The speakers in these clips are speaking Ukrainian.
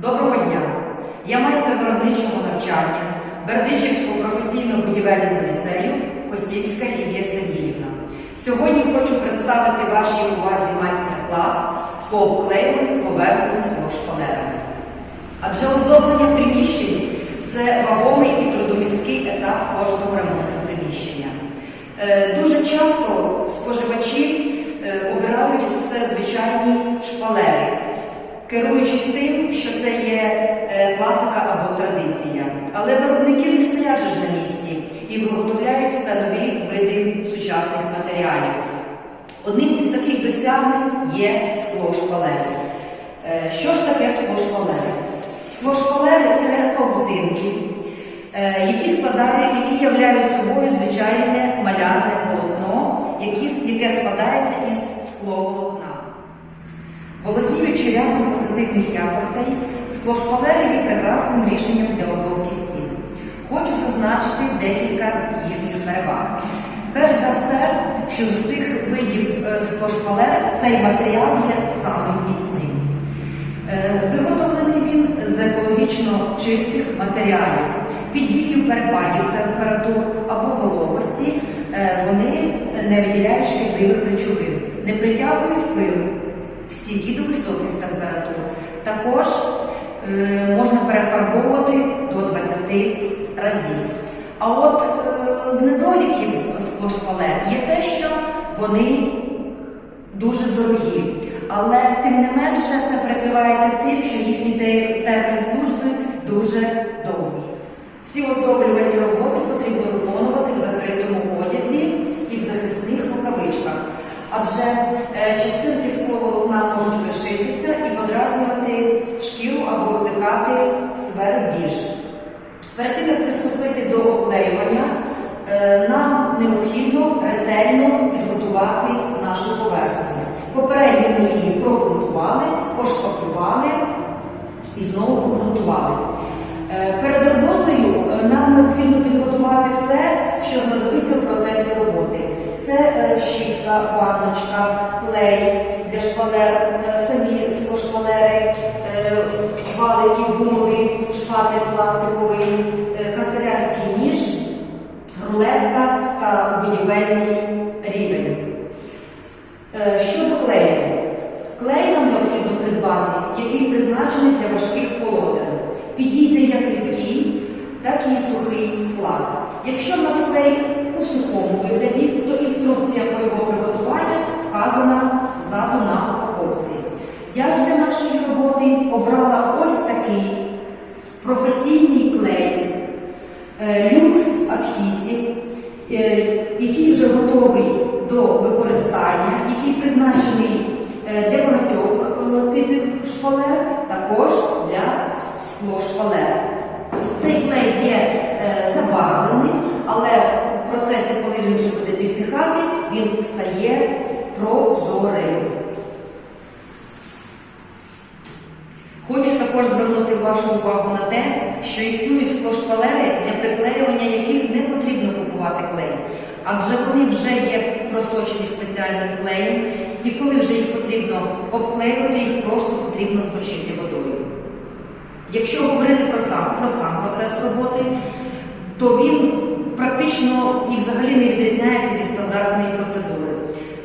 Доброго дня! Я майстер виробничого навчання Бердичівського професійно-будівельного ліцею Косівська Лідія Сергіївна. Сьогодні хочу представити вашій увазі майстер-клас по обклеюванню поверхні склошпалерами. Адже оздоблення приміщень це вагомий і трудомісткий етап кожного ремонту приміщення. Е, Дуже часто споживачі е, обирають все звичайні шпалери, керуючись тим, що це є е, класика або традиція. Але виробники не стоять ж на місці і виготовляють все нові види сучасних матеріалів. Одним із таких досягнень є склошпалери. Е, Що ж таке склошпалери? Склошпалери це павутинки, е, які складають, які являють собою звичайне малярне полотно, яке складається із скловолокна. Володіючи рядом позитивних якостей, склошпалери є прекрасним рішенням для обробки стін. Хочу зазначити декілька їхніх переваг. Перш за все, що з усіх видів е, склошпалер цей матеріал є самим міцним. Е, Виготовлений він з екологічно чистих матеріалів. Під дією перепадів температур або вологості е, вони не виділяють шкідливих речовин, не притягують пил, стійкі до високих температур. Також е, можна перефарбовувати до 20 разів. А от е, з недоліків склошпалер є те, що вони дуже дорогі. Але тим не менше це прикривається тим, що їхній термін служби дуже довгий. Всі оздоблювальні роботи потрібно виконувати в Адже е, частинки скловолокна можуть лишитися і подразнювати шкіру або викликати е, ванночка, клей для шпалер, е, самі склошпалери, е, валики гумові, шпатель пластиковий, е, канцелярський ніж, рулетка та будівельний рівень. Щодо клею. Клей нам необхідно придбати, який призначений для важких полотен. Підійде як рідкий, так і сухий склад. Якщо в нас клей у сухому вигляді, інструкція по його приготуванню вказана ззаду на упаковці. Я ж для нашої роботи обрала ось такий професійний клей е, люкс адхісів, е, який вже готовий до використання, який призначений е, для багатьох типів шпалер, також для склошпалер. Цей клей є забарвленим, але в процесі, коли він вже буде підсихати, він стає прозорим. Хочу також звернути вашу увагу на те, що існують склошпалери, для приклеювання яких не потрібно купувати клей, адже вони вже є просочені спеціальним клеєм, і коли вже їх потрібно обклеювати, їх просто потрібно змочити водою. Якщо говорити про сам, про сам процес роботи, то він практично і взагалі не відрізняється від стандартної процедури.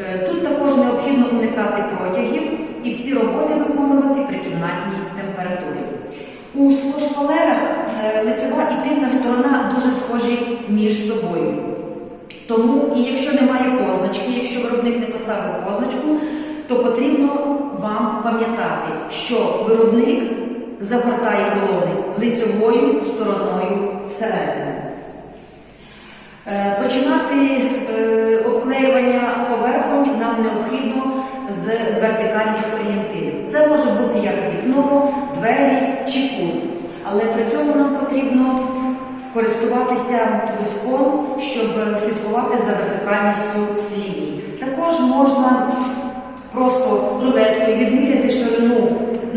Е, Тут також необхідно уникати протягів і всі роботи виконувати при кімнатній температурі. У склошпалерах е, лицева і тильна сторона дуже схожі між собою. Тому, і якщо немає позначки, якщо виробник не поставив позначку, то потрібно вам пам'ятати, що виробник загортає рулони лицевою стороною всередину. Е, Починати е, обклеювання поверхонь нам необхідно з вертикальних орієнтирів. Це може бути як вікно, двері чи кут. Але при цьому нам потрібно користуватися виском, щоб слідкувати за вертикальністю ліній. Також можна просто рулеткою відміряти ширину е,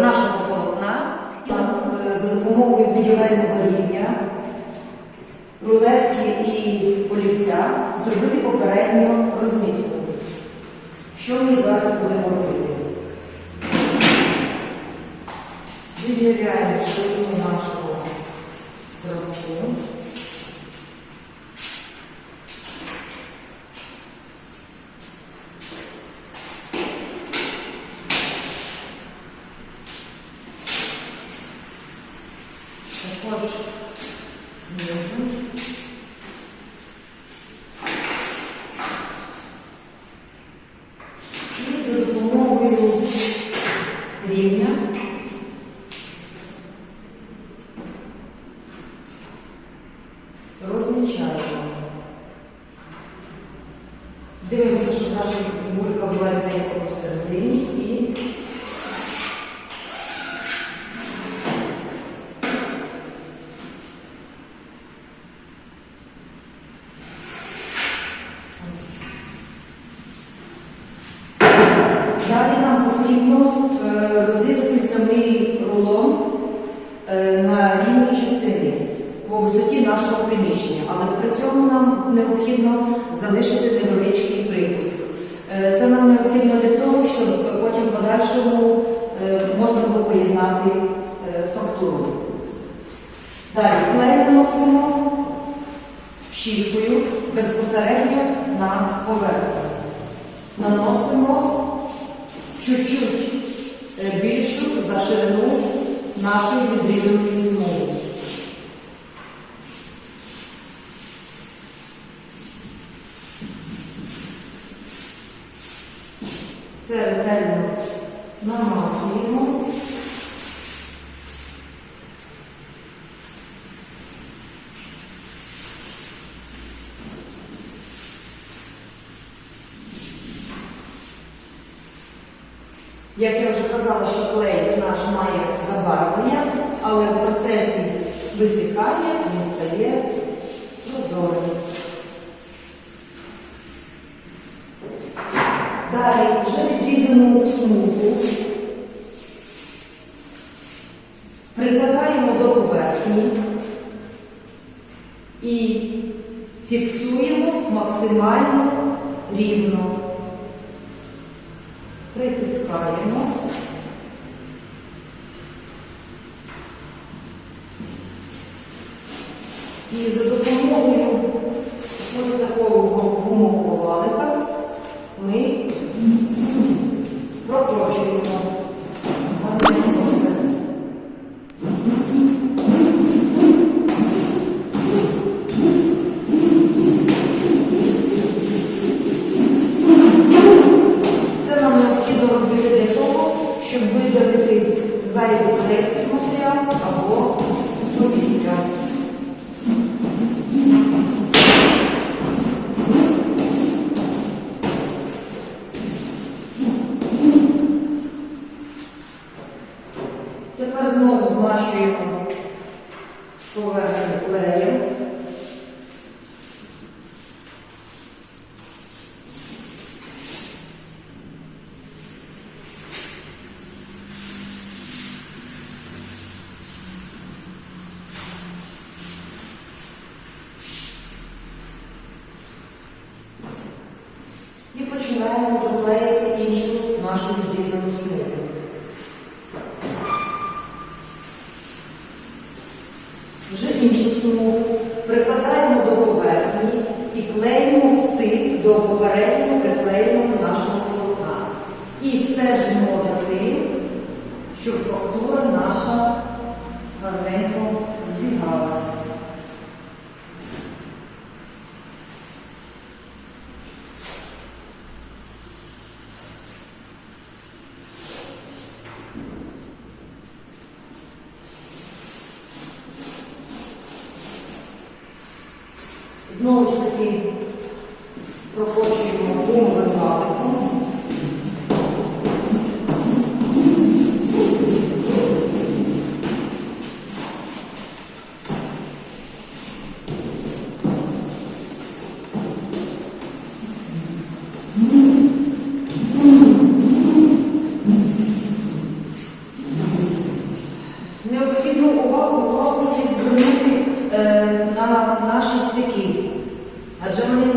нашого полотна за допомогою будівельного рівня рулетки і олівця зробити попередню розмітку. Що ми зараз будемо робити? Перевіряємо ширину нашого зразку. Також знизу. І за допомогою рівня розмічаємо. Дивимося, щоб наша мулька була рівненько посередині і ось. Далі нам потрібно е, розрізати самий рулон е, на рівній частині по висоті нашого приміщення, але при цьому нам необхідно залишити невеличкий припуск. Е, Це нам необхідно для того, щоб потім в подальшому е, можна було поєднати е, фактуру. Далі клей наносимо щіткою безпосередньо на поверхню. Наносимо чуть-чуть більшу за ширину нашої відрізаної смуги. Все ретельно намазуємо. Як я вже казала, що клей наш має забарвлення, але в процесі висихання він стає прозорим. Далі вже відрізану смугу прикладаємо до поверхні і фіксуємо максимально рівно. Притискаємо. І за допомогою ось такого гумового валика ми прокручуємо гарненько все. Це нам необхідно робити для того, щоб видалити зайвий пластик матеріалу або повітря. Тепер знову змащуємо поверхню клеєм. І починаємо вже клеїти іншу нашу відрізану смугу. Вже іншу смугу прикладаємо до поверхні і клеїмо в стик до попереднього приклеєного нашого полотна. І стежимо за тим, щоб фактура наша гарненько Знову ж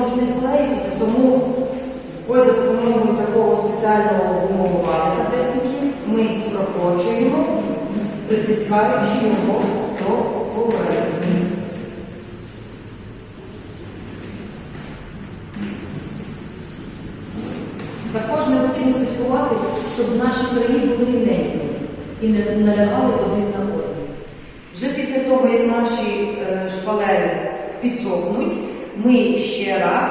можуть не тому ось за допомогою такого спеціального гумового валика ми прокочуємо притискаючи його до поверхні. Також необхідно слідкувати, щоб наші краї були рівненькими і не налягали один на один. Вже після того, як наші е, шпалери підсохнуть, ми ще раз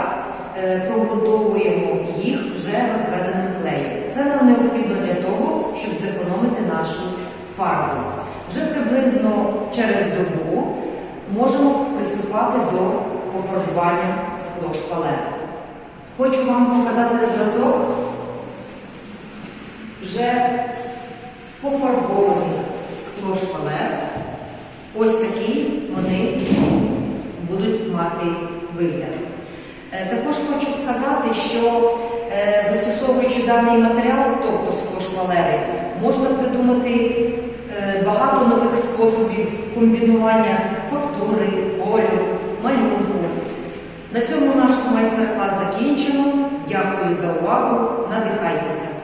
е, прогрунтовуємо їх вже розведеним клеєм. Це нам необхідно для того, щоб зекономити нашу фарбу. Вже приблизно через добу можемо приступати до пофарбування склошпалер. Хочу вам показати зразок вже пофарбований склошпалер. Ось такі вони будуть мати вигляд. Е, Також хочу сказати, що е, застосовуючи даний матеріал, тобто склошпалери, можна придумати е, багато нових способів комбінування фактури, кольору, малюнку. На цьому наш майстер-клас закінчено. Дякую за увагу. Надихайтеся.